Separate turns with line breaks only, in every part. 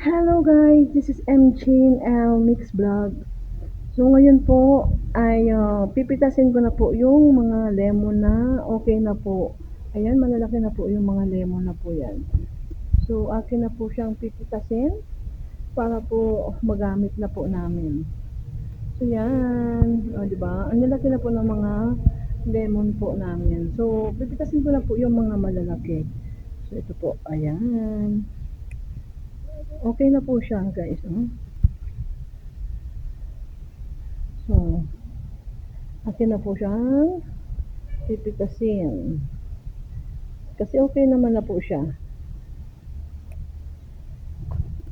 Hello guys, this is M. L. Mix Vlog. So ngayon po ay uh, pipitasin ko na po yung mga lemon na okay na po. Ayan, malalaki na po yung mga lemon na po yan. So akin na po siyang pipitasin para po magamit na po namin. So yan, o di ba? Ang lalaki na po ng mga lemon po namin. So pipitasin ko na po yung mga malalaki. So ito po, ayan. Okay na po siya guys. Oh. So, akin na po siyang pipitasin. Kasi okay naman na po siya.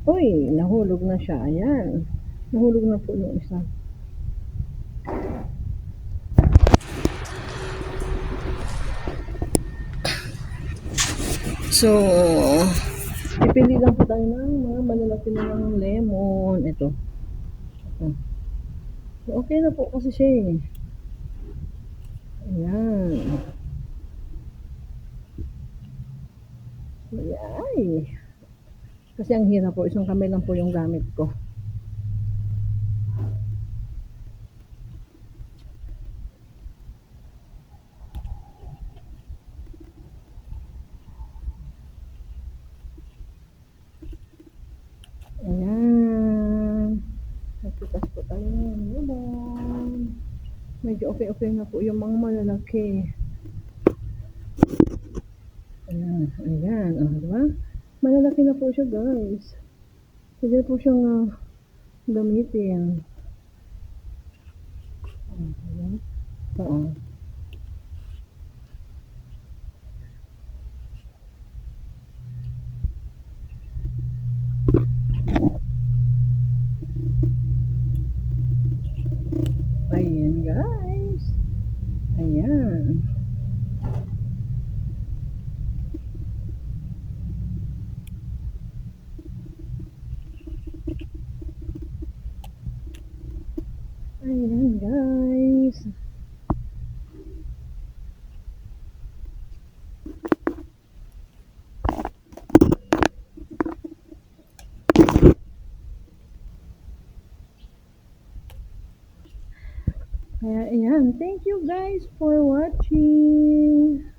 Uy, nahulog na siya. Ayan. Nahulog na po yung isa. So, pipili lang po tayo ng mga malalaki na ng lemon. Ito. Ito. Okay na po kasi siya eh. Ayan. So, ay. Kasi ang hirap po, isang kamay lang po yung gamit ko. Ayan. Nagpitas po tayo ng lemon. Medyo okay-okay na po yung mga malalaki. Ayan, ayan, oh, diba? Malalaki na po siya, guys. Pwede po siyang uh, gamitin. Ayan. Ito, oh. Ayan. Ayan, guys. Kaya, ayan. Thank you guys for watching.